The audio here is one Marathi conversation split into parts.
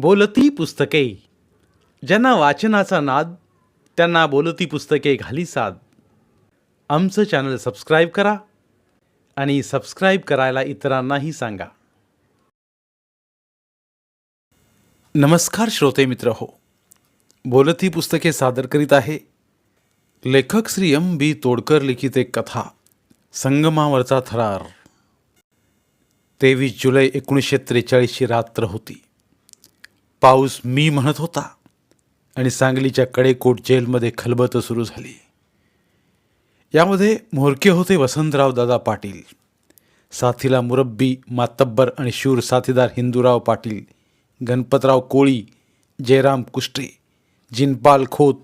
बोलती पुस्तके. ज्यांना वाचनाचा नाद त्यांना बोलती पुस्तके घाली साद. आमचं चॅनल सबस्क्राईब करा आणि सबस्क्राईब करायला इतरांनाही सांगा. नमस्कार श्रोते मित्र हो. बोलती पुस्तके सादर करीत आहे लेखक श्री एम बी तोडकर लिखित एक कथा संगमावरचा थरार. तेवीस जुलै एकोणीसशे त्रेचाळीसची रात्र होती. पाऊस मी म्हणत होता. आणि सांगलीच्या कडेकोट जेलमध्ये खलबत सुरू झाली. यामध्ये म्होरके होते वसंतराव दादा पाटील. साथीला मुरब्बी मातब्बर आणि शूर साथीदार हिंदूराव पाटील गणपतराव कोळी जयराम कुष्टे जिनपाल खोत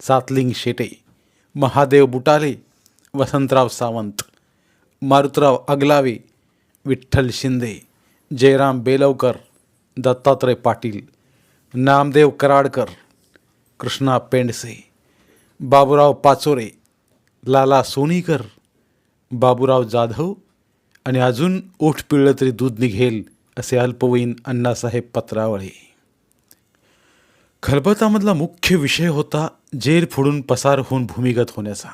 सातलिंग शेटे महादेव बुटाले वसंतराव सावंत मारुतराव अगलावे विठ्ठल शिंदे जयराम बेलवकर दत्तात्रय पाटील नामदेव कराडकर कृष्णा पेंडसे बाबूराव पाचोरे लाला सोनीकर बाबूराव जाधव आणि अजून ओठ पिळलं तरी दूध निघेल असे अल्पवयीन अण्णासाहेब पत्रावळे. खलबतामधला मुख्य विषय होता जेल फोडून पसार होऊन भूमिगत होण्याचा.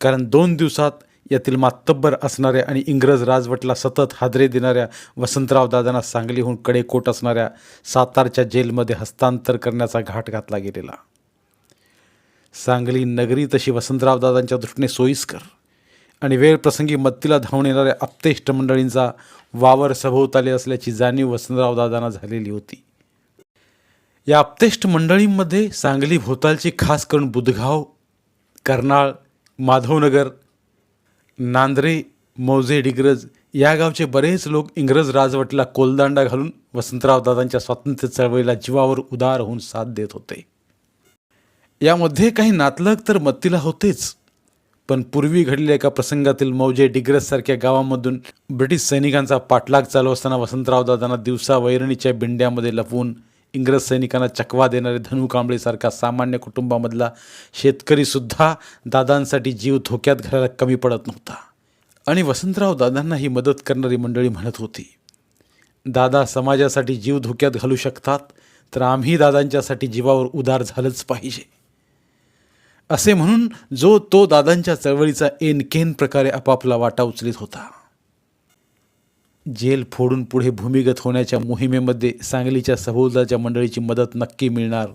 कारण दोन दिवसात यातील मातब्बर असणाऱ्या आणि इंग्रज राजवटला सतत हादरे देणाऱ्या वसंतराव दादांना सांगलीहून कडेकोट असणाऱ्या सातारच्या जेलमध्ये हस्तांतर करण्याचा घाट घातला गेलेला. सांगली नगरी तशी वसंतराव दादांच्या दृष्टीने सोयीस्कर आणि वेळप्रसंगी मत्तीला धावून येणाऱ्या आप्तेष्ट मंडळींचा वावर सभोवताली असल्याची जाणीव वसंतराव दादांना झालेली होती. या आप्तेष्ट मंडळींमध्ये सांगली भोवतालची खास करून बुधगाव कर्नाळ माधवनगर नांद्रे मौजे डिग्रज या गावचे बरेच लोक इंग्रज राजवटीला कोलदांडा घालून वसंतरावदादांच्या स्वातंत्र्य चळवळीला जीवावर उदार होऊन साथ देत होते. यामध्ये काही नातलग तर मत्तीला होतेच पण पूर्वी घडलेल्या एका प्रसंगातील मौजे डिग्रजसारख्या गावामधून ब्रिटिश सैनिकांचा पाठलाग चालू असताना वसंतरावदादांना दिवसा वैरणीच्या बिंड्यामध्ये लपवून इंग्रज सैनिकांना चकवा देणारे धनु कांबळेसारखा सामान्य कुटुंबामधला शेतकरीसुद्धा दादांसाठी जीव धोक्यात घालायला कमी पडत नव्हता. आणि वसंतराव दादांना ही मदत करणारी मंडळी म्हणत होती दादा समाजासाठी जीव धोक्यात घालू शकतात तर आम्ही दादांच्यासाठी जीवावर उदार झालंच पाहिजे. असे म्हणून जो तो दादांच्या चळवळीचा एनकेन प्रकारे आपापला वाटा उचलित होता. जेल फोडून पुढे भूमिगत होण्याच्या मोहिमेमध्ये सांगलीच्या सभोवतालच्या मंडळीची मदत नक्की मिळणार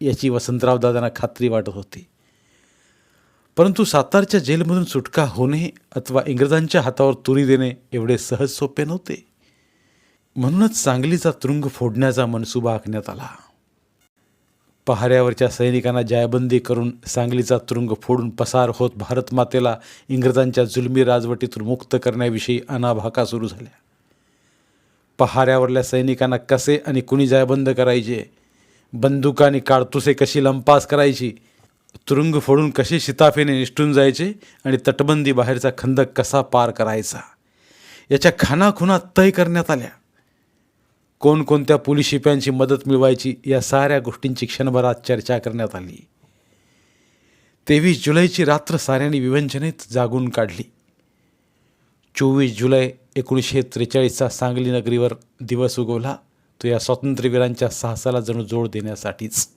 याची वसंतराव दादांना खात्री वाटत होती. परंतु सातारच्या जेलमधून सुटका होणे अथवा इंग्रजांच्या हातावर तुरी देणे एवढे सहज सोपे नव्हते. म्हणूनच सांगलीचा तुरुंग फोडण्याचा मनसुबा आखण्यात आला. पहाड्यावरच्या सैनिकांना जायबंदी करून सांगलीचा तुरुंग फोडून पसार होत भारतमातेला इंग्रजांच्या जुलमी राजवटीतून मुक्त करण्याविषयी अनाभाका सुरू झाल्या. पहाऱ्यावरल्या सैनिकांना कसे आणि कुणी जायबंद करायचे? बंदुका आणि काडतुसे कशी लंपास करायची? तुरुंग फोडून कसे शिताफेने निष्ठून जायचे? आणि तटबंदी बाहेरचा खंदक कसा पार करायचा? याच्या खानाखुना तय करण्यात आल्या. कोणकोणत्या पोलीस शिप्यांची मदत मिळवायची या साऱ्या गोष्टींची क्षणभरात चर्चा करण्यात आली. तेवीस जुलैची रात्र साऱ्यांनी विवंचनेत जागून काढली. चोवीस जुलै एकोणीसशे त्रेचाळीसचा सांगली नगरीवर दिवस उगवला तो या स्वातंत्र्यवीरांच्या साहसाला जणू जोड देण्यासाठीच.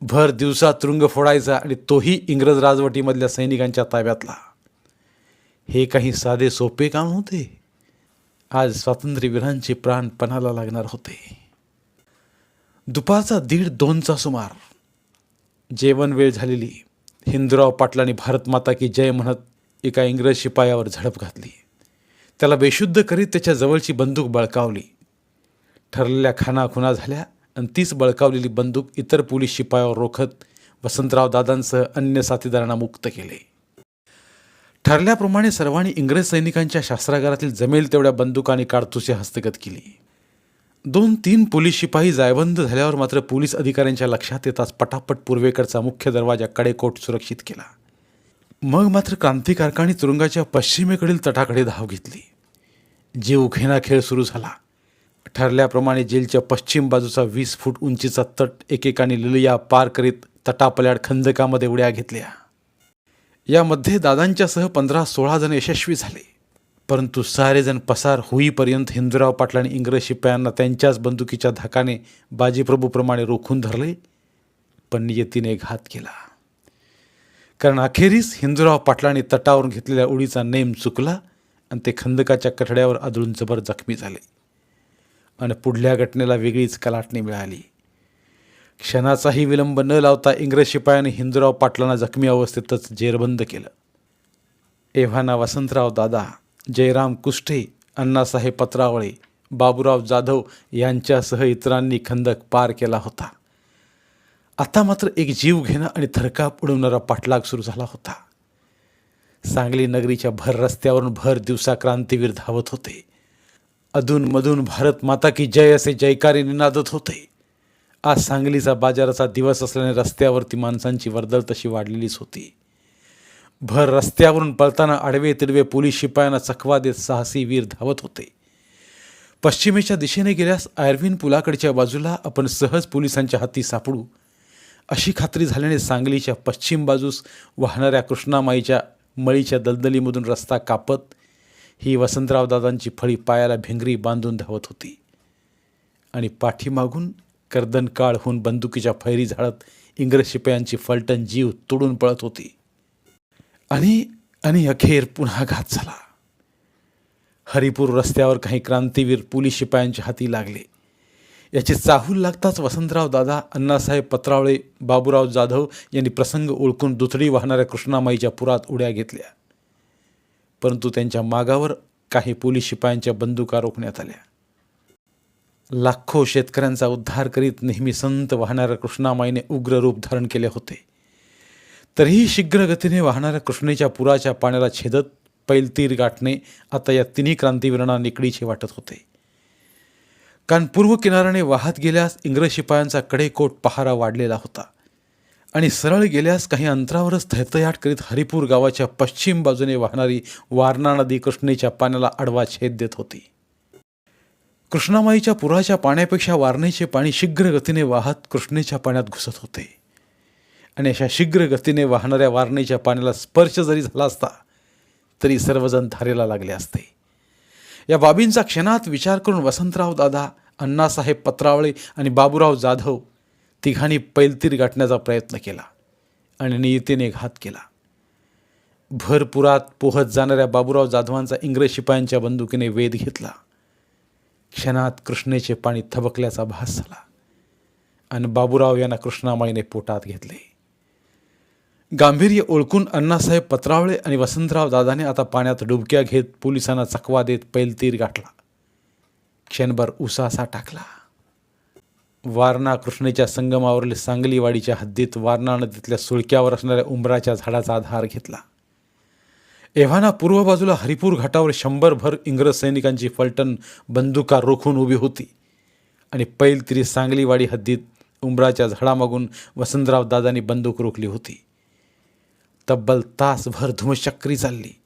भर दिवसा तुरुंग फोडायचा आणि तोही इंग्रज राजवटीमधल्या सैनिकांच्या ताब्यातला. हे काही साधे सोपे काम होते? आज स्वातंत्र्यवीरांचे प्राण पणाला लागणार होते. दुपारचा दीड दोनचा सुमार. जेवण वेळ झालेली. हिंदूराव पाटलांनी भारत माता की जय म्हणत एका इंग्रज शिपायावर झडप घातली. त्याला बेशुद्ध करीत त्याच्या जवळची बंदूक बळकावली. ठरलेल्या खानाखुना झाल्या आणि तीच बळकावलेली बंदूक इतर पोलीस शिपायावर रोखत वसंतराव दादांसह अन्य साथीदारांना मुक्त केले. ठरल्याप्रमाणे सर्वांनी इंग्रज सैनिकांच्या शास्त्रागारातील जमेल तेवढ्या बंदुका आणि काडतुसे हस्तगत केली. दोन तीन पोलीस शिपाई जायबंद झाल्यावर मात्र पोलीस अधिकाऱ्यांच्या लक्षात येताच पटापट पूर्वेकडचा मुख्य दरवाजा कडेकोट सुरक्षित केला. मग मात्र क्रांतिकारकांनी तुरुंगाच्या पश्चिमेकडील तटाकडे धाव घेतली. जीव घेणा खेळ सुरू झाला. ठरल्याप्रमाणे जेलच्या पश्चिम बाजूचा वीस फूट उंचीचा तट एकेकाने लिलिया पार करीत तटापल्याड खंदकामध्ये उड्या घेतल्या. यामध्ये दादांच्यासह पंधरा सोळा जण यशस्वी झाले. परंतु सारेजण पसार होईपर्यंत हिंदूराव पाटलांनी इंग्रज शिपायांना त्यांच्याच बंदुकीच्या धाकाने बाजीप्रभूप्रमाणे रोखून धरले पण नियतीने घात केला. कारण अखेरीस हिंदूराव पाटलांनी तटावरून घेतलेल्या उडीचा नेम चुकला आणि ते खंदकाच्या कठड्यावर आदळून जबर जखमी झाले. आणि पुढल्या घटनेला वेगळीच कलाटणी मिळाली. क्षणाचाही विलंब न लावता इंग्रज शिपायाने हिंदूराव पाटलांना जखमी अवस्थेतच जेरबंद केलं. एव्हाना वसंतराव दादा जयराम कुष्टे अण्णासाहेब पत्रावळे बाबूराव जाधव यांच्यासह इतरांनी खंदक पार केला होता. आता मात्र एक जीव घेणं आणि थरकाप उडवणारा पाठलाग सुरू झाला होता. सांगली नगरीच्या भर रस्त्यावरून भर दिवसा क्रांतीवीर धावत होते. अधूनमधून भारत माता की जय असे जयकारी निनादत होते. आज सांगलीचा बाजाराचा दिवस असल्याने रस्त्यावरती माणसांची वर्दळ तशी वाढलेलीच होती. भर रस्त्यावरून पळताना आडवे तिडवे पोलीस शिपायांना चकवा देत साहसी वीर धावत होते. पश्चिमेच्या दिशेने गेल्यास आयर्विन पुलाकडच्या बाजूला आपण सहज पोलिसांच्या हाती सापडू. अशी खात्री झाल्याने सांगलीच्या पश्चिम बाजूस वाहणाऱ्या कृष्णामाईच्या मळीच्या दलदलीमधून रस्ता कापत ही वसंतराव दादांची फळी पायाला भिंगरी बांधून धावत होती. आणि पाठीमागून कर्दनकाळहून बंदुकीच्या फैरी झाडत इंग्रज शिपायांची फलटण जीव तोडून पळत होती. आणि आणि अखेर पुन्हा घात झाला. हरिपूर रस्त्यावर काही क्रांतीवीर पोलीस शिपायांच्या हाती लागले. याची चाहूल लागताच वसंतराव दादा अण्णासाहेब पत्रावळे बाबूराव जाधव यांनी प्रसंग ओळखून दुथडी वाहणाऱ्या कृष्णामाईच्या पुरात उड्या घेतल्या. परंतु त्यांच्या मागावर काही पोलीस शिपायांच्या बंदुका रोखण्यात आल्या. लाखो शेतकऱ्यांचा उद्धार करीत नेहमी संत वाहणाऱ्या कृष्णामाईने उग्र रूप धारण केले होते. तरीही शीघ्रगतीने वाहणाऱ्या कृष्णेच्या पुराच्या पाण्याला छेदत पैलतीर गाठणे आता या तिन्ही क्रांतीवीरांना निकडीचे वाटत होते. कारण पूर्व किनाऱ्याने वाहत गेल्यास इंग्रज शिपायांचा कडेकोट पहारा वाढलेला होता. आणि सरळ गेल्यास काही अंतरावरच थैतयाट करीत हरिपूर गावाच्या पश्चिम बाजूने वाहणारी वारणा नदी कृष्णेच्या पाण्याला आडवा छेद देत होती. कृष्णामाईच्या पुराच्या पाण्यापेक्षा वारणेचे पाणी शीघ्र गतीने वाहत कृष्णेच्या पाण्यात घुसत होते. आणि अशा शीघ्र गतीने वाहणाऱ्या वारणेच्या पाण्याला स्पर्श जरी झाला असता तरी सर्वजण धारेला लागले असते. या बाबींचा क्षणात विचार करून वसंतराव दादा अण्णासाहेब पत्रावळे आणि बाबूराव जाधव तिघांनी पैलतीर गाठण्याचा प्रयत्न केला आणि नियतीने घात केला. भरपुरात पोहत जाणाऱ्या बाबूराव जाधवांचा इंग्रज शिपायांच्या बंदुकीने वेध घेतला. क्षणात कृष्णेचे पाणी थबकल्याचा भास झाला. आणि बाबूराव यांना कृष्णामाईने पोटात घेतले. गांभीर्य ओळखून अण्णासाहेब पत्रावळे आणि वसंतराव दादाने आता पाण्यात डुबक्या घेत पोलिसांना चकवा देत पैलतीर गाठला. क्षणभर उसासा टाकला. वारणा कृष्णेच्या संगमावरील सांगलीवाडीच्या हद्दीत वारणा नदीतल्या सुळक्यावर असणाऱ्या उंबराच्या झाडाचा आधार घेतला. एव्हाना पूर्व बाजूला हरिपूर घाटावर शंभरभर इंग्रज सैनिकांची फलटण बंदुका रोखून उभी होती. आणि पैलतिरी सांगलीवाडी हद्दीत उंबराच्या झाडामागून वसंतराव दादांनी बंदूक रोखली होती. तब्बल तासभर धुमशक्री चालली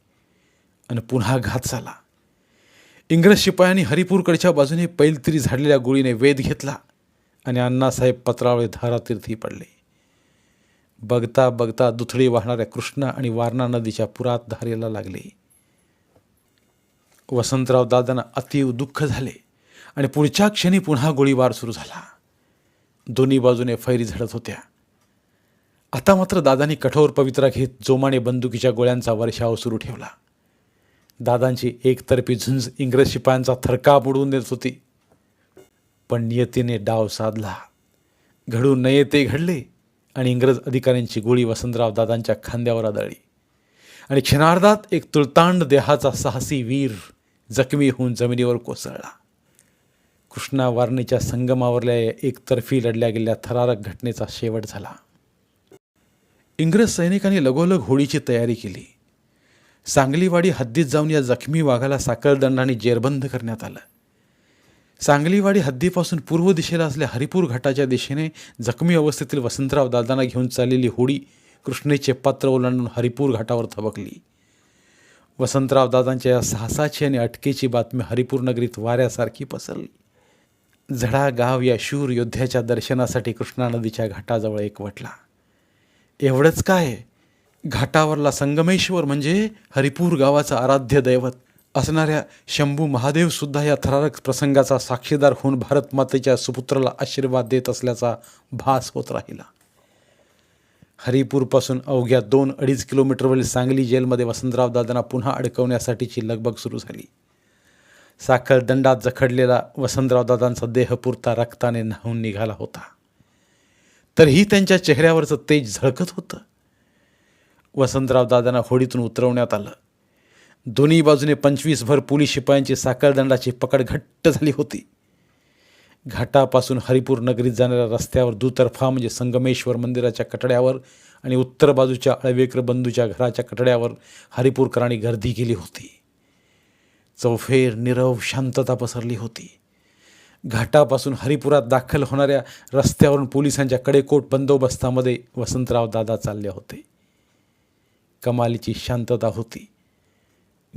आणि पुन्हा घात झाला. इंग्रज शिपायांनी हरिपूरकडच्या बाजूने पैलतिरी झाडलेल्या गोळीने वेध घेतला आणि अण्णासाहेब पत्रावळे धारातीर्थी पडले. बघता बघता दुथडी वाहणाऱ्या कृष्णा आणि वारणा नदीच्या पुरात धारेला लागले. वसंतराव दादांना अतीव दुःख झाले आणि पुढच्या क्षणी पुन्हा गोळीबार सुरू झाला. दोन्ही बाजूने फैरी झडत होत्या. आता मात्र दादांनी कठोर पवित्रा घेत जोमाने बंदुकीच्या गोळ्यांचा वर्षाव सुरू ठेवला. दादांची एकतर्फी झुंज इंग्रज शिपायांचा थरकाप उडवून देत होती. पण नियतीने डाव साधला. घडू नये ते घडले. आणि इंग्रज अधिकाऱ्यांची गोळी वसंतराव दादांच्या खांद्यावर आदळली. आणि क्षणार्धात एक तुळतांड देहाचा साहसी वीर जखमी होऊन जमिनीवर कोसळला. कृष्णा वारणीच्या संगमावरल्या एकतर्फी लढल्या गेलेल्या थरारक घटनेचा शेवट झाला. इंग्रज सैनिकांनी लगोलग होळीची तयारी केली. सांगलीवाडी हद्दीत जाऊन या जखमी वाघाला साखळदंडाने जेरबंद करण्यात आलं. सांगलीवाडी हद्दीपासून पूर्व दिशेला असल्या हरिपूर घाटाच्या दिशेने जखमी अवस्थेतील वसंतराव दादांना घेऊन चाललेली होडी कृष्णेचे पात्र ओलांडून हरिपूर घाटावर थबकली. वसंतराव दादांच्या या साहसाची आणि अटकेची बातमी हरिपूर नगरीत वाऱ्यासारखी पसरली. झडा गाव या शूर योद्ध्याच्या दर्शनासाठी कृष्णा नदीच्या घाटाजवळ एकवटला एवढंच काय? घाटावरला संगमेश्वर म्हणजे हरिपूर गावाचं आराध्य दैवत. असणाऱ्या शंभू महादेवसुद्धा या थरारक प्रसंगाचा साक्षीदार होऊन भारत मातेच्या सुपुत्राला आशीर्वाद देत असल्याचा भास होत राहिला. हरिपूरपासून अवघ्या दोन अडीच किलोमीटरवरील सांगली जेलमध्ये वसंतराव दादांना पुन्हा अडकवण्यासाठीची लगबग सुरू झाली. साखर दंडात जखडलेला वसंतराव दादांचा देह पुरता रक्ताने न्हावून निघाला होता. तरीही त्यांच्या चेहऱ्यावरचं तेज झळकत होतं. वसंतराव दादांना होडीतून उतरवण्यात आलं. दोन्ही बाजूने पंचवीसभर पोलीस शिपायांची साखरदंडाची पकड घट्ट झाली होती. घाटापासून हरिपूर नगरीत जाणाऱ्या रस्त्यावर दुतर्फा म्हणजे संगमेश्वर मंदिराच्या कटड्यावर आणि उत्तर बाजूच्या अळवेकर बंधूच्या घराच्या कटड्यावर हरिपूरकरांनी गर्दी केली होती. चौफेर निरव शांतता पसरली होती. घाटापासून हरिपुरात दाखल होणाऱ्या रस्त्यावरून पोलिसांच्या कडेकोट बंदोबस्तामध्ये वसंतराव दादा चालले होते. कमालीची शांतता होती.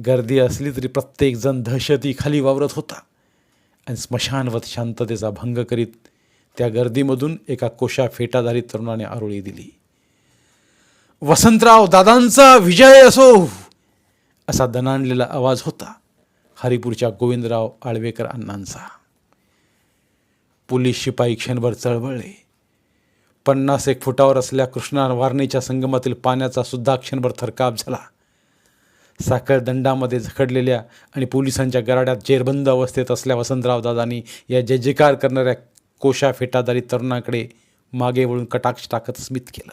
गर्दी असली तरी प्रत्येकजण दहशती खाली वावरत होता. आणि स्मशानवत शांततेचा भंग करीत त्या गर्दीमधून एका कोशा फेटाधारी तरुणाने आरोळी दिली. वसंतराव दादांचा विजय असो! असा दणाणलेला आवाज होता हरिपूरच्या गोविंदराव आळवेकर अण्णांचा. पोलीस शिपाई क्षणभर चळवळले. पन्नास एक फुटावर असल्या कृष्णा वारणीच्या संगमातील पाण्याचा सुद्धा क्षणभर थरकाप झाला. साखरदंडामध्ये झखडलेल्या आणि पोलिसांच्या गराड्यात जेरबंद अवस्थेत असल्या वसंतराव दादांनी या जय जयकार करणाऱ्या कोशा फेटादारी तरुणाकडे मागे वळून कटाक्ष टाकत स्मित केलं.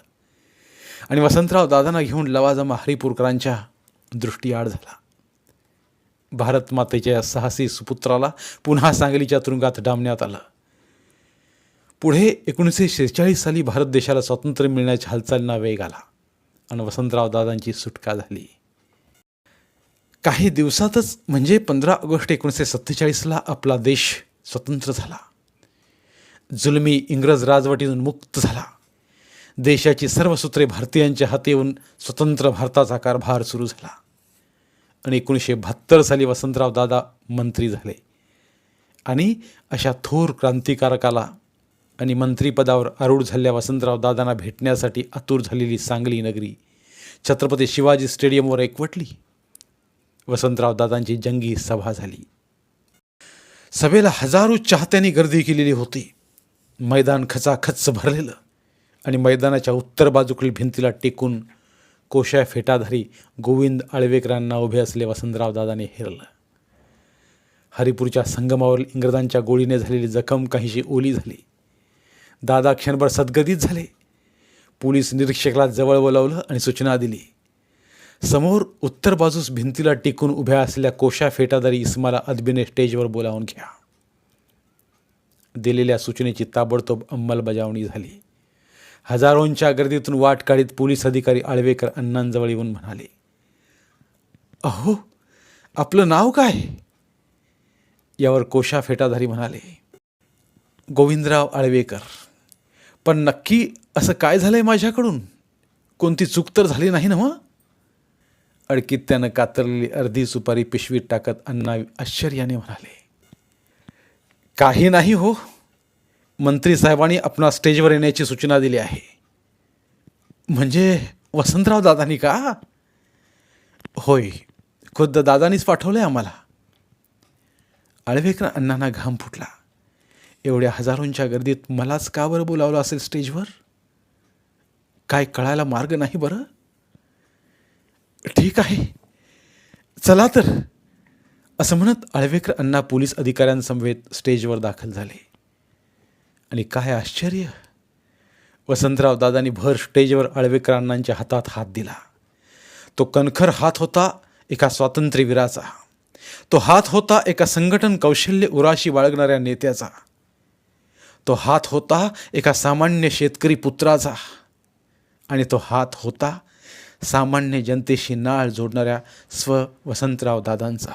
आणि वसंतराव दादांना घेऊन लवाजमा हरिपूरकरांच्या दृष्टीआड झाला. भारत मातेच्या या साहसी सुपुत्राला पुन्हा सांगलीच्या तुरुंगात डांबण्यात आलं. पुढे एकोणीसशे शेहेचाळीस साली भारत देशाला स्वातंत्र्य मिळण्याच्या हालचालींना वेग आला आणि वसंतराव दादांची सुटका झाली. काही दिवसातच म्हणजे पंधरा ऑगस्ट एकोणीसशे सत्तेचाळीसला आपला देश स्वतंत्र झाला. जुलमी इंग्रज राजवटीतून मुक्त झाला. देशाची सर्व सूत्रे भारतीयांच्या हाती येऊन स्वतंत्र भारताचा कारभार सुरू झाला. आणि एकोणीसशे बहात्तर साली वसंतराव दादा मंत्री झाले. आणि अशा थोर क्रांतिकारकाला आणि मंत्रिपदावर आरूढ झालेल्या वसंतराव दादांना भेटण्यासाठी आतुर झालेली सांगली नगरी छत्रपती शिवाजी स्टेडियमवर एकवटली. वसंतराव दादांची जंगी सभा झाली. सभेला हजारो चाहत्यांनी गर्दी केलेली होती. मैदान खचाखच भरलेलं आणि मैदानाच्या उत्तर बाजूकडील भिंतीला टेकून कोशा फेटाधारी गोविंद आळवेकरांना उभे असले वसंतराव दादाने हेरलं. हरिपूरच्या संगमावरील इंग्रजांच्या गोळीने झालेली जखम काहीशी ओली झाली. दादा क्षणभर सद्गतीत झाले. पोलीस निरीक्षकाला जवळ बोलावलं आणि सूचना दिली. समोर उत्तर बाजूस भिंतीला टिकून उभ्या असलेल्या कोशा फेटादारी इस्माला अदबीने स्टेजवर बोलावून घ्या. दिलेल्या सूचनेची ताबडतोब अंमलबजावणी झाली. हजारोंच्या गर्दीतून वाट काढीत पोलीस अधिकारी आळवेकर अण्णांजवळ येऊन म्हणाले अहो आपलं नाव काय? यावर कोशा फेटाधारी म्हणाले गोविंदराव आळवेकर. पण नक्की असं काय झालं आहे माझ्याकडून? कोणती चूक तर झाली नाही ना मग अडकीत त्यानं कातरलेली अर्धी सुपारी पिशवीत टाकत अण्णा आश्चर्याने म्हणाले काही नाही हो. मंत्री साहेबांनी आपणा स्टेजवर येण्याची सूचना दिली आहे. म्हणजे वसंतराव दादानी का? होय खुद्द दादानीच पाठवलं आहे आम्हाला. आळवेकर अण्णांना घाम फुटला. एवढ्या हजारोंच्या गर्दीत मलाच का बरं बोलावलं असेल स्टेजवर? काय कळायला मार्ग नाही बरं? ठीक आहे. चला तर. असं म्हणत आळवेकर अण्णा पोलीस अधिकाऱ्यांसमवेत स्टेजवर दाखल झाले. आणि काय आश्चर्य. वसंतराव दादांनी भर स्टेजवर आळवेकर अण्णांच्या हातात हात दिला. तो कणखर हात होता एका स्वातंत्र्यवीराचा. तो हात होता एका संघटन कौशल्य उराशी बाळगणाऱ्या नेत्याचा. तो हात होता एका सामान्य शेतकरी पुत्राचा. आणि तो हात होता सामान्य जनतेशी नाळ जोडणाऱ्या स्व वसंतराव दादांचा.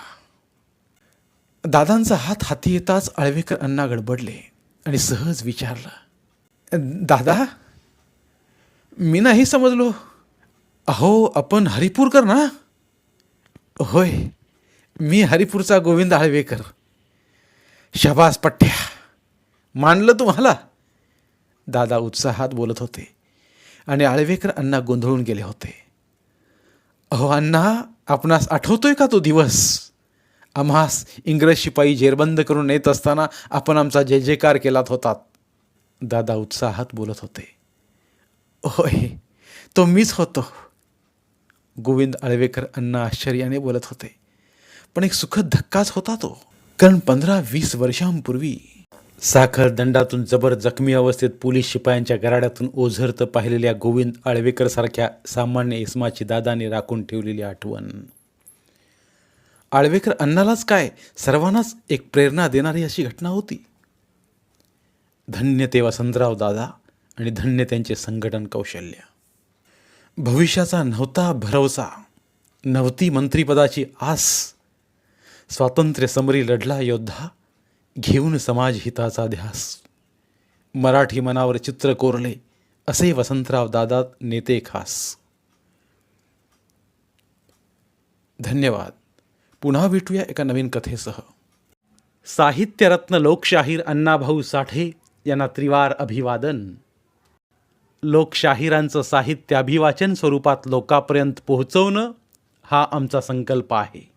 दादांचा हात हाती येताच आळवेकर अण्णा गडबडले आणि सहज विचारलं दादा मी नाही समजलो. अहो आपण हरिपूरकर ना? होय मी हरिपूरचा गोविंद आळवेकर. शबास पठ्ठ्या. मानलं तुम्हाला? दादा उत्साहात बोलत होते आणि आळवेकर अण्णा गोंधळून गेले होते. अहो अण्णा आपणास आठवतोय का तो दिवस? आम्हास इंग्रज शिपाई जेरबंद करून येत असताना आपण आमचा जय जयकार केलात होतात. दादा उत्साहात बोलत होते. होय तो मीच होतो. गोविंद आळवेकर अण्णा आश्चर्याने बोलत होते. पण एक सुखद धक्काच होता तो. कारण पंधरा वीस वर्षांपूर्वी साखर दंडातून जबर जखमी अवस्थेत पोलीस शिपायांच्या गराड्यातून ओझरत पाहिलेल्या गोविंद आळवेकर सारख्या सामान्य इसमाची दादाने राखून ठेवलेली आठवण. आळवेकर अण्णालाच काय? सर्वांनाच एक प्रेरणा देणारी अशी घटना होती. धन्य ते वसंतराव दादा आणि धन्य त्यांचे संघटन कौशल्य. भविष्याचा नव्हता भरवसा. नव्हती मंत्रिपदाची आस. स्वातंत्र्य समरी लढला योद्धा. घेऊन समाज हिताचा ध्यास. मराठी मनावर चित्र कोरले असे वसंतराव दादा नेते खास. धन्यवाद. पुन्हा भेटूया एका नवीन कथेसह. साहित्यरत्न लोकशाहीर अण्णाभाऊ साठे यांना त्रिवार अभिवादन. लोकशाहिरांचं साहित्य अभिवाचन स्वरूपात लोकांपर्यंत पोहोचवणं हा आमचा संकल्प आहे.